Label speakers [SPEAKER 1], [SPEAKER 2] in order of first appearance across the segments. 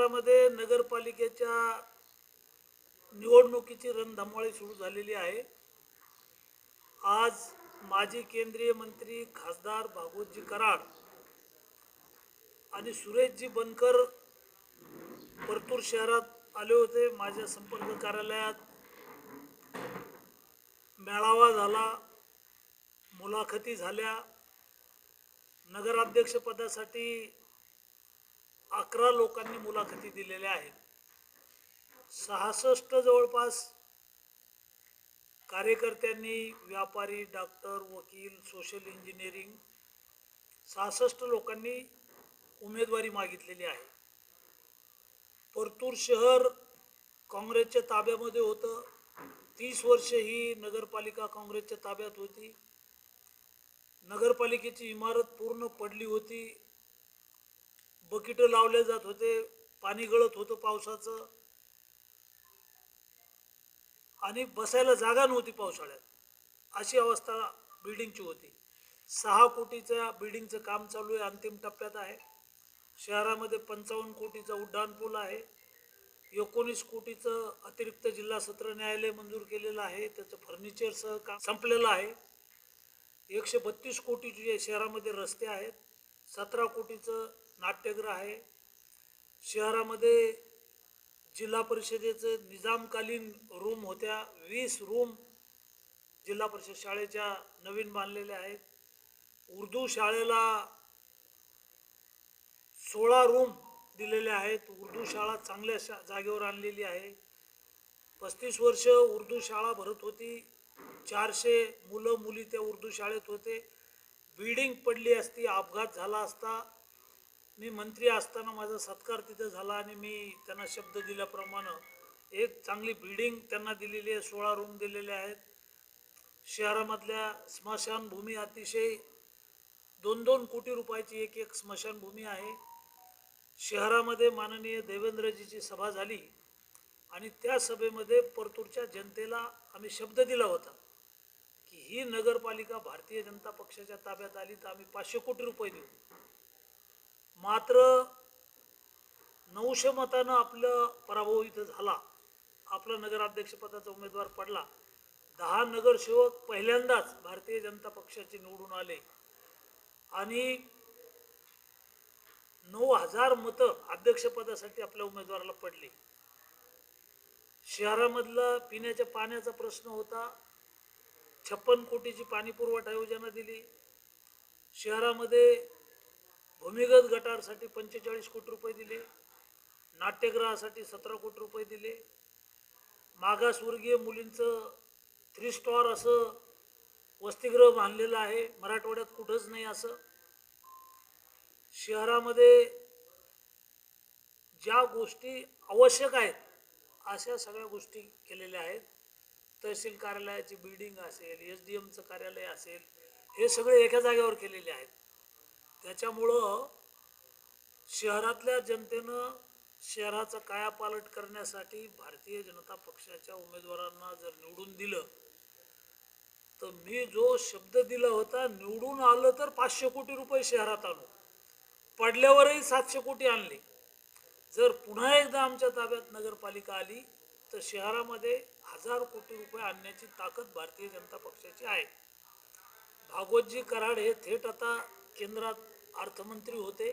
[SPEAKER 1] शहरामध्ये नगरपालिकेच्या निवडणुकीची रणधमाळी सुरू झालेली आहे. आज माजी केंद्रीय मंत्री खासदार भागवतजी कराड आणि सुरेशजी बनकर परतूर शहरात आले होते. माझ्या संपर्क कार्यालयात मेळावा झाला मुलाखती झाल्या. नगराध्यक्षपदासाठी अकरा लोकांनी मुलाखती दिलेल्या आहेत. सहासष्ट जवळपास कार्यकर्त्यांनी व्यापारी डॉक्टर वकील सोशल इंजिनिअरिंग सहासष्ट लोकांनी उमेदवारी मागितलेली आहे. परतूर शहर काँग्रेसच्या ताब्यामध्ये होतं. तीस वर्ष ही नगरपालिका काँग्रेसच्या ताब्यात होती. नगरपालिकेची इमारत पूर्ण पडली होती. बकिटं लावले जात होते पाणी गळत होतं पावसाचं. आणि बसायला जागा नव्हती पावसाळ्यात. अशी अवस्था बिल्डिंगची होती. सहा कोटीच्या बिल्डिंगचं काम चालू आहे अंतिम टप्प्यात आहे. शहरामध्ये पंचावन्न कोटीचा उड्डाण पूल आहे. एकोणीस कोटीचं अतिरिक्त जिल्हा सत्र न्यायालय मंजूर केलेलं आहे. त्याचं फर्निचरसह काम संपलेलं आहे. एकशे बत्तीस कोटीचे शहरामध्ये रस्ते आहेत. सतरा कोटीचं नाट्यगृह आहे. शहरामध्ये जिल्हा परिषदेचं निजामकालीन रूम होत्या. वीस रूम जिल्हा परिषद शाळेच्या नवीन बांधलेल्या आहेत. उर्दू शाळेला सोळा रूम दिलेले आहेत. उर्दू शाळा चांगल्या शा जागेवर आणलेली आहे. पस्तीस वर्ष उर्दू शाळा भरत होती. चारशे मुलं मुली त्या उर्दू शाळेत होते. बिल्डिंग पडली असती अपघात झाला असता. मी मंत्री असताना माझा सत्कार तिथं झाला आणि मी त्यांना शब्द दिल्याप्रमाणे एक चांगली बिल्डिंग त्यांना दिलेली आहे सोळा रूम दिलेले आहेत. शहरामधल्या स्मशानभूमी अतिशय दोन दोन कोटी रुपयाची एक एक स्मशानभूमी आहे. शहरामध्ये माननीय देवेंद्रजीची सभा झाली आणि त्या सभेमध्ये परतूरच्या जनतेला आम्ही शब्द दिला होता की ही नगरपालिका भारतीय जनता पक्षाच्या ताब्यात आली तर आम्ही पाचशे कोटी रुपये देऊ. मात्र नऊशे मतानं आपलं पराभव इथं झाला. आपला नगराध्यक्षपदाचा उमेदवार पडला. दहा नगरसेवक पहिल्यांदाच भारतीय जनता पक्षाचे निवडून आले. आणि नऊ हजार मतं अध्यक्षपदासाठी आपल्या उमेदवाराला पडली. शहरामधला पिण्याच्या पाण्याचा प्रश्न होता. छप्पन कोटीची पाणी पुरवठा योजना दिली. शहरामध्ये भूमिगत गटारसाठी पंचेचाळीस कोटी रुपये दिले. नाट्यगृहासाठी सतरा कोटी रुपये दिले. मागासवर्गीय मुलींचं थ्री स्टॉर असं वसतिगृह बांधलेलं आहे. मराठवाड्यात कुठंच नाही असं. शहरामध्ये ज्या गोष्टी आवश्यक आहेत अशा सगळ्या गोष्टी केलेल्या आहेत. तहसील कार्यालयाची बिल्डिंग असेल एस डी एमचं कार्यालय असेल हे सगळे एका जागेवर केलेले आहेत. त्याच्यामुळं शहरातल्या जनतेनं शहराचा कायापालट करण्यासाठी भारतीय जनता पक्षाच्या उमेदवारांना जर निवडून दिलं तर मी जो शब्द दिला होता निवडून आलं तर पाचशे कोटी रुपये शहरात आणू. पडल्यावरही सातशे कोटी आणले. जर पुन्हा एकदा आमच्या ताब्यात नगरपालिका आली तर शहरामध्ये हजार कोटी रुपये आणण्याची ताकद भारतीय जनता पक्षाची आहे. भागवतजी कराड हे थेट आता केंद्रात अर्थमंत्री होते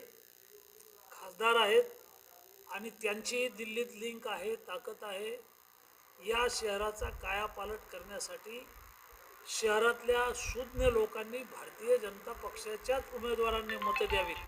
[SPEAKER 1] खासदार आहेत आणि त्यांची दिल्लीत लिंक आहे ताकद आहे. या शहराचा कायापालट करण्यासाठी शहरातल्या शून्य लोकांनी भारतीय जनता पक्षाच्याच उमेदवारांनी मतं द्यावीत.